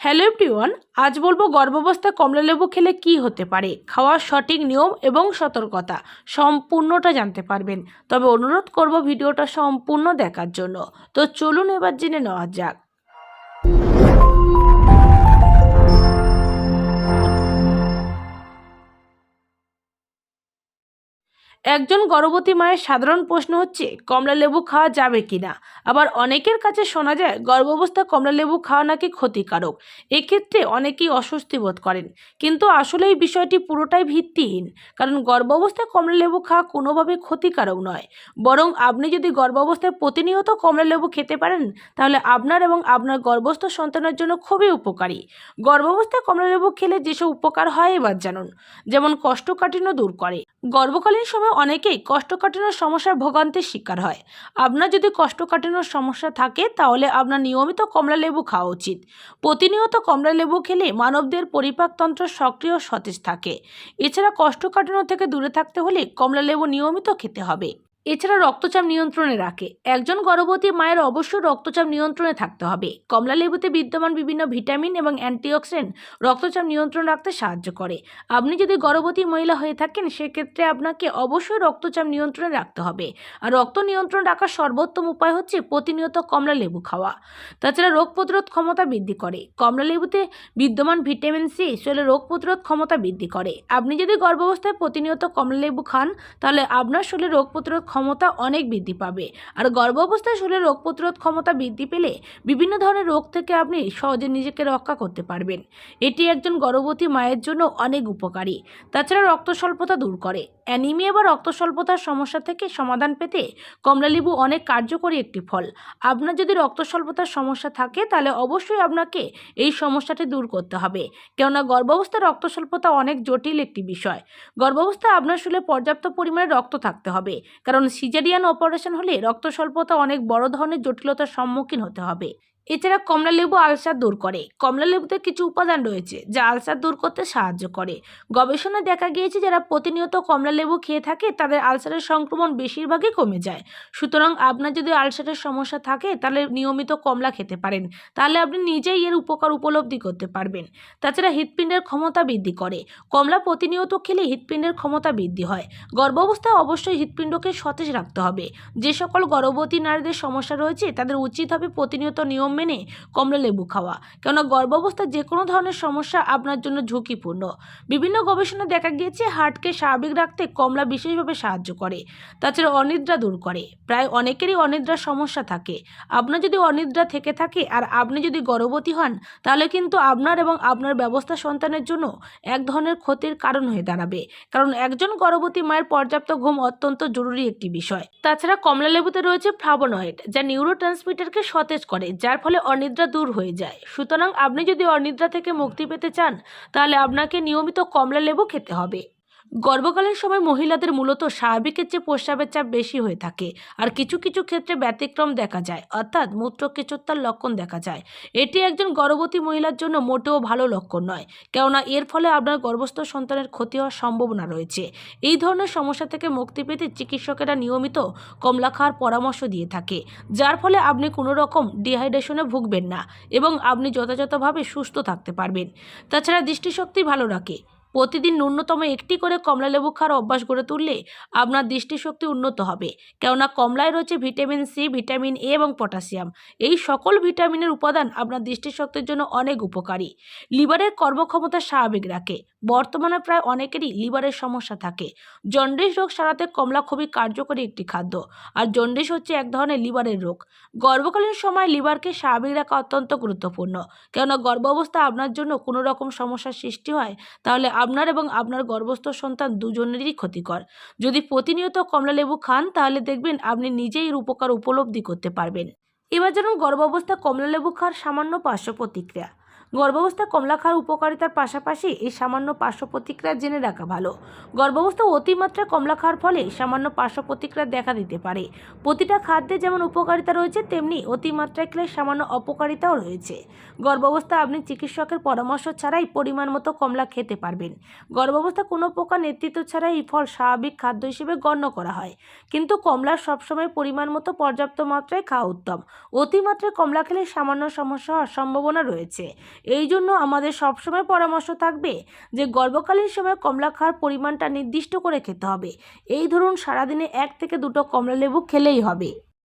Hello everyone, আজ বলব গর্ভাবস্থায় কমলালেবু খেলে কি হতে পারে? খাওয়ার সঠিক নিয়ম এবং সতর্কতা সম্পূর্ণটা জানতে পারবেন। তবে অনুরোধ করব ভিডিওটা সম্পূর্ণ দেখার জন্য। তো চলুন এবার জেনে নেওয়া যাক। একজন গর্ভবতী মায়ের সাধারণ প্রশ্ন হচ্ছে, কমলা লেবু খাওয়া যাবে কিনা আবার অনেকের কাছে শোনা যায় গর্ভাবস্থায় কমলা লেবু খাওয়া নাকি ক্ষতিকারক? এক্ষেত্রে অনেকেই অস্বস্তি বোধ করেন। কিন্তু আসলে এই বিষয়টি পুরোটাই ভিত্তিহীন, কারণ গর্ভাবস্থায় কমলা লেবু খাওয়া কোনোভাবে ক্ষতিকারক নয়। বরং আপনি যদি গর্ভাবস্থায় প্রতিনিয়ত কমলা লেবু খেতে পারেন, তাহলে আপনার এবং আপনার গর্ভস্থ সন্তানের জন্য খুবই উপকারী। গর্ভাবস্থায় কমলা লেবু খেলে যেসব উপকার হয় এবার জানুন। যেমন কোষ্ঠকাঠিন্য দূর করে। গর্ভকালীন সময় অনেকেই কোষ্ঠকাঠিন্যর সমস্যার ভোগান্তির শিকার হয়। আপনার যদি কোষ্ঠকাঠিন্যর সমস্যা থাকে, তাহলে আপনার নিয়মিত কমলা লেবু খাওয়া উচিত। প্রতিনিয়ত কমলা লেবু খেলে মানবদের পরিপাকতন্ত্র সক্রিয় সতেজ থাকে। এছাড়া কোষ্ঠকাঠিন্য থেকে দূরে থাকতে হলে কমলা লেবু নিয়মিত খেতে হবে। এছাড়া রক্তচাপ নিয়ন্ত্রণে রাখে। একজন গর্ভবতী মায়ের অবশ্যই রক্তচাপ নিয়ন্ত্রণে থাকতে হবে। কমলা লেবুতে বিদ্যমান বিভিন্ন ভিটামিন এবং অ্যান্টিঅক্সিডেন্ট রক্তচাপ নিয়ন্ত্রণ রাখতে সাহায্য করে। আপনি যদি গর্ভবতী মহিলা হয়ে থাকেন, সেক্ষেত্রে আপনাকে অবশ্যই রক্তচাপ নিয়ন্ত্রণে রাখতে হবে। আর রক্ত নিয়ন্ত্রণ রাখার সর্বোত্তম উপায় হচ্ছে প্রতিনিয়ত কমলা লেবু খাওয়া। তাছাড়া রোগ প্রতিরোধ ক্ষমতা বৃদ্ধি করে। কমলা লেবুতে বিদ্যমান ভিটামিন সি শরীরে রোগ প্রতিরোধ ক্ষমতা বৃদ্ধি করে। আপনি যদি গর্ভাবস্থায় প্রতিনিয়ত কমলা লেবু খান, তাহলে আপনার শরীরে রোগ প্রতিরোধ ক্ষমতা অনেক বৃদ্ধি পাবে। আর গর্ভাবস্থায় শরীরে রোগ প্রতিরোধ ক্ষমতা বৃদ্ধি পেলে বিভিন্ন ধরনের রোগ থেকে আপনি সহজে নিজেকে রক্ষা করতে পারবেন। এটি একজন গর্ভবতী মায়ের জন্য অনেক উপকারী। তাছাড়া রক্ত স্বল্পতা দূর করে। অ্যানিমিয়া বা রক্ত স্বল্পতার সমস্যা থেকে সমাধান পেতে কমলালেবু অনেক কার্যকরী একটি ফল। আপনার যদি রক্ত স্বল্পতার সমস্যা থাকে, তাহলে অবশ্যই আপনাকে এই সমস্যাটি দূর করতে হবে। কেননা গর্ভাবস্থায় রক্ত স্বল্পতা অনেক জটিল একটি বিষয়। গর্ভাবস্থায় আপনার শরীরে পর্যাপ্ত পরিমাণে রক্ত থাকতে হবে। কারণ সিজারিয়ান অপারেশন হলে রক্ত স্বল্পতা অনেক বড় ধরনের জটিলতার সম্মুখীন হতে হবে। এছাড়া কমলা লেবু আলসার দূর করে। কমলা লেবুতে কিছু উপাদান রয়েছে, যা আলসার দূর করতে সাহায্য করে। গবেষণায় দেখা গিয়েছে যারা প্রতিনিয়ত কমলা লেবু খেয়ে থাকে, তাদের আলসারের সংক্রমণ বেশিরভাগই কমে যায়। সুতরাং আপনার যদি আলসারের সমস্যা থাকে, তাহলে নিয়মিত কমলা খেতে পারেন। তাহলে আপনি নিজেই এর উপকার উপলব্ধি করতে পারবেন। তাছাড়া হৃৎপিণ্ডের ক্ষমতা বৃদ্ধি করে। কমলা প্রতিনিয়ত খেলে হৃৎপিণ্ডের ক্ষমতা বৃদ্ধি হয়। গর্ভাবস্থায় অবশ্যই হৃৎপিণ্ডকে সতেজ রাখতে হবে। যে সকল গর্ভবতী নারীদের সমস্যা রয়েছে, তাদের উচিত হবে প্রতিনিয়ত নিয়ম মেনে কমলা লেবু খাওয়া। কেননা গর্ভাবস্থায় যে কোনো ধরনের সমস্যা আপনার জন্য ঝুঁকিপূর্ণ। বিভিন্ন গবেষণা দেখা গিয়েছে, হার্টকে স্বাভাবিক রাখতে কমলা বিশেষভাবে সাহায্য করে। তাছাড়া অনিদ্রা দূর করে। প্রায় অনেকেরই অনিদ্রার সমস্যা থাকে। আপনার যদি অনিদ্রা থেকে থাকে আর আপনি যদি গর্ভবতী হন, তাহলে কিন্তু আপনার এবং আপনার ব্যবস্থা সন্তানের জন্য এক ধরনের ক্ষতির কারণ হয়ে দাঁড়াবে। কারণ একজন গর্ভবতী মায়ের পর্যাপ্ত ঘুম অত্যন্ত জরুরি একটি বিষয়। তাছাড়া কমলা লেবুতে রয়েছে ফ্লাভোনয়েড যা নিউরো ট্রান্সমিটারকে সতেজ করে, যার অনিদ্রা দূর হয়ে যায়। সুতরাং আপনি যদি অনিদ্রা থেকে মুক্তি পেতে চান, তাহলে আপনাকে নিয়মিত কমলা লেবু খেতে হবে। গর্ভকালীন সময় মহিলাদের মূলত স্বাভাবিকের চেয়ে প্রস্রাবের চাপ বেশি হয়ে থাকে। আর কিছু কিছু ক্ষেত্রে ব্যতিক্রম দেখা যায়। অর্থাৎ মূত্রকেচত্যার লক্ষণ দেখা যায়। এটি একজন গর্ভবতী মহিলার জন্য মোটেও ভালো লক্ষণ নয়। কেননা এর ফলে আপনার গর্ভস্থ সন্তানের ক্ষতি হওয়ার সম্ভাবনা রয়েছে। এই ধরনের সমস্যা থেকে মুক্তি পেতে চিকিৎসকেরা নিয়মিত কমলা খাওয়ার পরামর্শ দিয়ে থাকে। যার ফলে আপনি কোনো রকম ডিহাইড্রেশনে ভুগবেন না এবং আপনি যথাযথভাবে সুস্থ থাকতে পারবেন। তাছাড়া দৃষ্টিশক্তি ভালো রাখে। প্রতিদিন ন্যূনতম একটি করে কমলা লেবু খাওয়ার অভ্যাস গড়ে তুললে আপনার দৃষ্টিশক্তি উন্নত হবে। কেননা কমলায় রয়েছে ভিটামিন সি, ভিটামিন এ এবং পটাশিয়াম। এই সকল ভিটামিনের উপাদান আপনার দৃষ্টিশক্তির জন্য অনেক উপকারী। লিভারের কর্মক্ষমতা স্বাভাবিক রাখে। বর্তমানে প্রায় অনেকেরই লিভারের সমস্যা থাকে। জন্ডিস রোগ সারাতে কমলা খুবই কার্যকরী একটি খাদ্য। আর জন্ডিস হচ্ছে এক ধরনের লিভারের রোগ। গর্ভকালীন সময় লিভারকে স্বাভাবিক রাখা অত্যন্ত গুরুত্বপূর্ণ। কেননা গর্ভাবস্থা আপনার জন্য কোনো রকম সমস্যার সৃষ্টি হয়, তাহলে আপনার এবং আপনার গর্ভস্থ সন্তান দুজনেরই ক্ষতিকর। যদি প্রতিনিয়ত কমলালেবু খান, তাহলে দেখবেন আপনি নিজেই এর উপকার উপলব্ধি করতে পারবেন। এবার যেমন গর্ভাবস্থা কমলালেবু খাওয়ার সামান্য পার্শ্ব প্রতিক্রিয়া। গর্ভাবস্থা কমলা খাওয়ার উপকারিতার পাশাপাশি এই সামান্য পার্শ্ব প্রতিক্রিয়া জেনে রাখা ভালো। গর্ভাবস্থা অতিমাত্রায় কমলা খাওয়ার ফলে সামান্য পার্শ্ব প্রতিক্রিয়া দেখা দিতে পারে। প্রতিটা খাদ্যে যেমন উপকারিতা রয়েছে, তেমনি অতিমাত্রায় খেলে সামান্য অপকারিতাও রয়েছে। গর্ভাবস্থা আপনি চিকিৎসকের পরামর্শ ছাড়াই পরিমাণ মতো কমলা খেতে পারবেন। গর্ভাবস্থা কোনো প্রকার নেতৃত্ব ছাড়াই এই ফল স্বাভাবিক খাদ্য হিসেবে গণ্য করা হয়। কিন্তু কমলা সবসময় পরিমাণ মতো পর্যাপ্ত মাত্রায় খাওয়া উত্তম। অতিমাত্রায় কমলা খেলে সামান্য সমস্যা হওয়ার সম্ভাবনা রয়েছে। এই জন্য আমাদের সবসময় পরামর্শ থাকবে যে গর্ভকালীন সময় কমলা খাওয়ার পরিমাণটা নির্দিষ্ট করে খেতে হবে। এই ধরুন সারাদিনে এক থেকে দুটো কমলা লেবু খেলেই হবে।